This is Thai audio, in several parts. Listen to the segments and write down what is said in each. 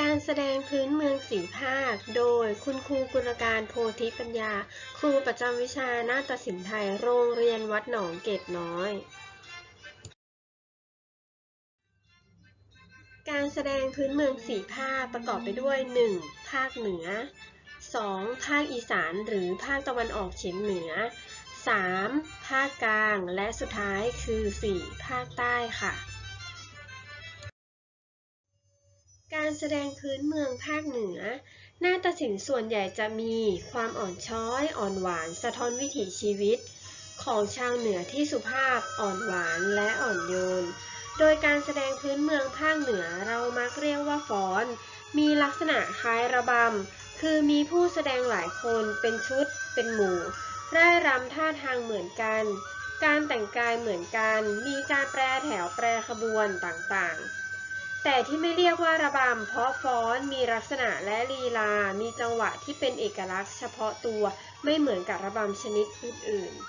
การแสดงพื้นเมืองสีภาค โดยคุณครูกุลการโพธิปัญญา ครูประจำวิชานาฏศิลป์ไทย โรงเรียนวัดหนองเกตน้อย การแสดงพื้นเมืองสีภาคประกอบไปด้วย 1. ภาคเหนือ 2. ภาคอีสานหรือภาคตะวันออกเฉียงเหนือ 3. ภาคกลาง และสุดท้ายคือ 4. ภาคใต้ค่ะ การแสดงพื้นเมืองภาคเหนือ นาฏศิลป์ส่วนใหญ่จะมีความอ่อนช้อย อ่อนหวาน สะท้อนวิถีชีวิต ของชาวเหนือที่สุภาพ อ่อนหวานและอ่อนโยน โดยการแสดงพื้นเมืองภาคเหนือเรามักเรียกว่าฟ้อน มีลักษณะคล้ายระบำ คือมีผู้แสดงหลายคนเป็นชุด เป็นหมู่ร่ายรำท่าทางเหมือนกัน การแต่งกายเหมือนกัน มีการแปรแถวแปรขบวนต่างๆ แต่ที่ไม่เรียกว่าระบำเพราะฟ้อนมีลักษณะและลีลา มีจังหวะที่เป็นเอกลักษณ์เฉพาะตัวไม่เหมือนกับระบำชนิดอื่นๆ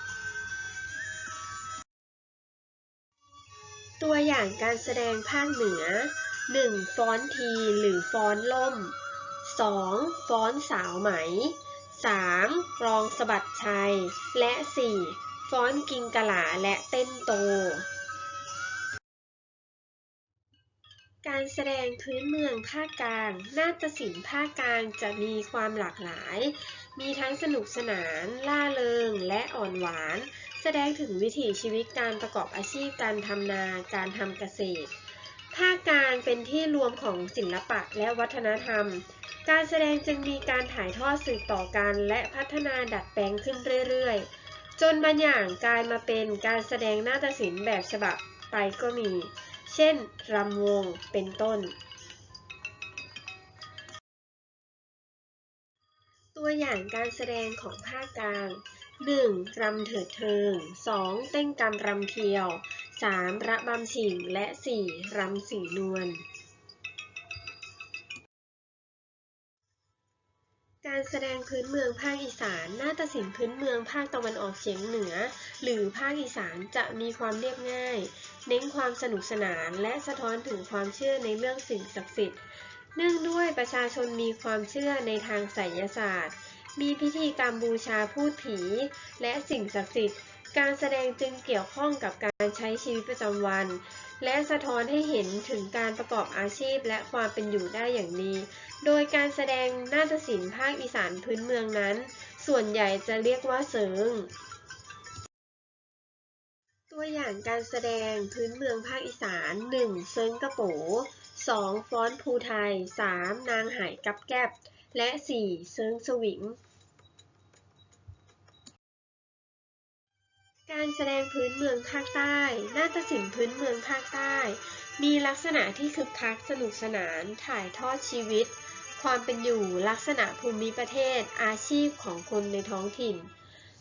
ตัวอย่างการแสดงภาคเหนือ 1. ฟ้อนทีหรือฟ้อนล่ม 2. ฟ้อนสาวไหม 3. กลองสะบัดชัย และ 4. ฟ้อนกิงกะหลาและเต้นโต การแสดงพื้นเมืองภาคกลาง นาฏศิลป์ภาคกลางจะมีความหลากหลาย มีทั้งสนุกสนาน ล่าเริง และอ่อนหวาน แสดงถึงวิถีชีวิตการประกอบอาชีพการทำนา การทำเกษตร ภาคกลางเป็นที่รวมของศิลปะและวัฒนธรรม การแสดงจึงมีการถ่ายทอดสืบต่อกันและพัฒนาดัดแปลงขึ้นเรื่อยๆ จนบางอย่างกลายมาเป็นการแสดงนาฏศิลป์แบบฉบับไปก็มี เช่นรำวงเป็นต้น ตัวอย่างการแสดงของภาคกลาง 1. รำเถิดเทิง 2. เต้นกำรำเทียว 3. ระบำฉิง และ 4. รำสีนวล การแสดงพื้นเมืองภาคอีสาน นาฏศิลป์พื้นเมืองภาคตะวันออกเฉียงเหนือ หรือภาคอีสานจะมีความเรียบง่าย เน้นความสนุกสนานและสะท้อนถึงความเชื่อในเรื่องสิ่งศักดิ์สิทธิ์ เนื่องด้วยประชาชนมีความเชื่อในทางไสยศาสตร์ มีพิธีกรรมบูชาพูดผี และสิ่งศักดิ์สิทธิ์ การแสดงจึงเกี่ยวข้องกับการใช้ชีวิตประจำวัน และสะท้อนให้เห็นถึงการประกอบอาชีพและความเป็นอยู่ได้อย่างดี โดยการแสดงนาฏศิลป์ภาคอีสานพื้นเมืองนั้น ส่วนใหญ่จะเรียกว่าเสิง ตัวอย่างการแสดงพื้นเมืองภาคอีสาน 1. เซิงกระโป 2. ฟ้อนภูไทย 3. นางหายกับแก็บและ 4. เซิงสวิง การแสดงพื้นเมืองภาคใต้ นาฏศิลป์พื้นเมืองภาคใต้ มีลักษณะที่คึกคักสนุกสนาน ถ่ายทอดชีวิต ความเป็นอยู่ ลักษณะภูมิประเทศ อาชีพของคนในท้องถิ่น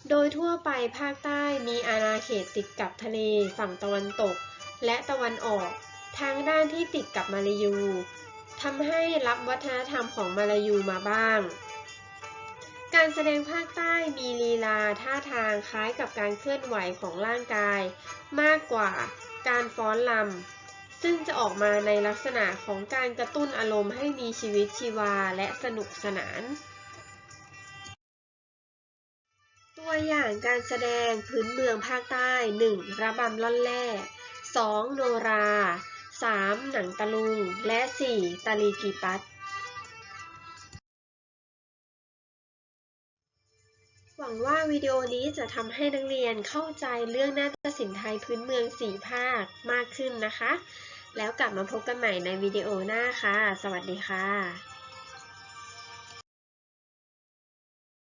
โดยทั่วไปภาคใต้มีอาณาเขตติดกับทะเล ฝั่งตะวันตก และตะวันออก ทางด้านที่ติดกับมาลายูทำให้รับวัฒนธรรมของมาลายูมาบ้าง การแสดงภาคใต้มีลีลาท่าทางคล้ายกับการเคลื่อนไหวของร่างกาย มากกว่าการฟ้อนลำซึ่งจะออกมาในลักษณะของการกระตุ้นอารมณ์ให้มีชีวิตชีวาและสนุกสนาน ตัวอย่างการแสดงพื้นเมืองภาคใต้ 1. ระบำล่อนแร่ 2. โนรา 3. หนังตะลุง และ 4. ตาลีกีปัต หวังว่าวิดีโอนี้จะทำให้นักเรียนเข้าใจเรื่องนาฏศิลป์ไทยพื้นเมืองสีภาคมากขึ้นนะคะ แล้วกลับมาพบกันใหม่ในวิดีโอหน้าค่ะ สวัสดีค่ะ